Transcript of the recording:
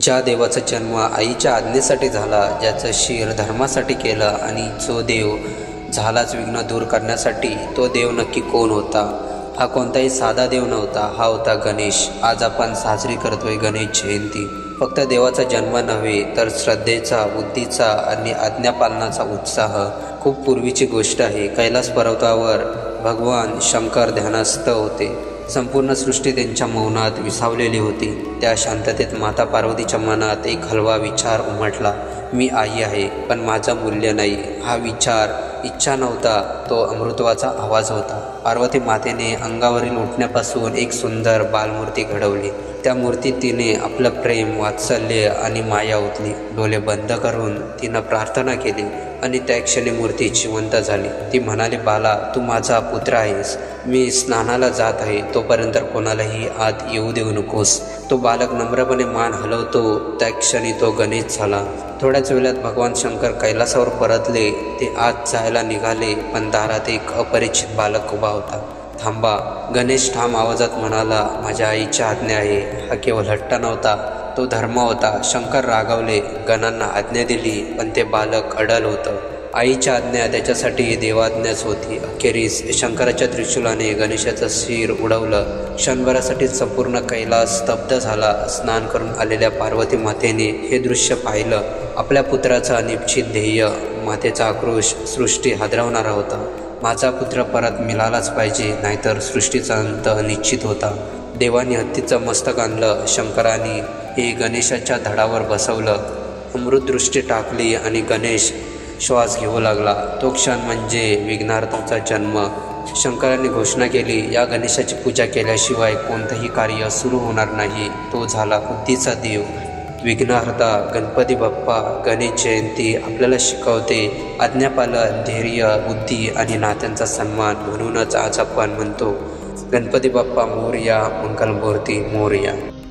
ज्या देवाचा जन्म आईच्या आज्ञेसाठी झाला ज्याचं शिर धर्मासाठी केलं आणि जो देव झालाच विघ्न दूर करण्यासाठी तो देव नक्की कोण होता? हा कोणताही साधा देव नव्हता हा होता गणेश. आज आपण साजरी करतोय गणेश जयंती. फक्त देवाचा जन्म नव्हे तर श्रद्धेचा बुद्धीचा आणि आज्ञापालनाचा उत्साह खूप पूर्वीची गोष्ट आहे. कैलास पर्वतावर भगवान शंकर ध्यानस्थ होते. संपूर्ण सृष्टी त्यांच्या मौनात विसावलेली होती. त्या शांततेत माता पार्वतीच्या मनात एक हलवा विचार उमटला. मी आई आहे पण माझं मूल्य नाही. हा विचार इच्छा नव्हता. तो अमृतवाचा आवाज होता. पार्वती मातेने अंगावरील उठण्यापासून एक सुंदर बालमूर्ती घडवली. त्या मूर्तीत तिने आपलं प्रेम वात्सल्य आणि माया ओतली. डोळे बंद करून तिनं प्रार्थना केली आणि त्या क्षणी मूर्ती जिवंत झाली. ती म्हणाली बाला तू माझा पुत्र आहेस. मी स्नानाला जात आहे. तोपर्यंत कोणालाही आत येऊ देऊ नकोस. तो बालक नम्रपणे मान हलवतो. त्या क्षणी तो गणेश झाला. थोड्याच वेळात भगवान शंकर कैलासावर परतले. ते आत जायला निघाले पण दारात एक अपरिचित बालक उभा होता. थांबा गणेश ठाम आवाजात म्हणाला माझ्या आईची आज्ञा आहे. हा केवळ हट्ट नव्हता तो धर्म होता. शंकर रागावले गणांना आज्ञा दिली पण ते बालक अडल होतं. आईच्या आज्ञा त्याच्यासाठी देवाज्ञाच होती. अखेरीस शंकराच्या त्रिशूलाने गणेशाचं शिर उडवलं. क्षणभरासाठी संपूर्ण कैलास स्तब्ध झाला. स्नान करून आलेल्या पार्वती मातेने हे दृश्य पाहिलं. आपल्या पुत्राचं अनिश्चित ध्येय मातेचा आक्रोश सृष्टी हादरवणारा होता. माझा पुत्र परत मिळालाच पाहिजे नाहीतर सृष्टीचा अंत निश्चित होता. देवाने हत्तीचं मस्तक आणलं शंकराने हे गणेशाच्या धडावर बसवलं. अमृतदृष्टी टाकली आणि गणेश श्वास घेऊ लागला. तो क्षण म्हणजे विघ्नार्थाचा जन्म. शंकराने घोषणा केली या गणेशाची पूजा केल्याशिवाय कोणतंही कार्य सुरू होणार नाही. तो झाला बुद्धीचा देव. विघ्नहर्ता गणपती बाप्पा गणेश जयंती आपल्याला शिकवते. आज्ञापालन धैर्य बुद्धी आणि नात्यांचा सन्मान म्हणूनच आज आपण म्हणतो गणपती बाप्पा मोर्या मंगलमूर्ती मोर्या.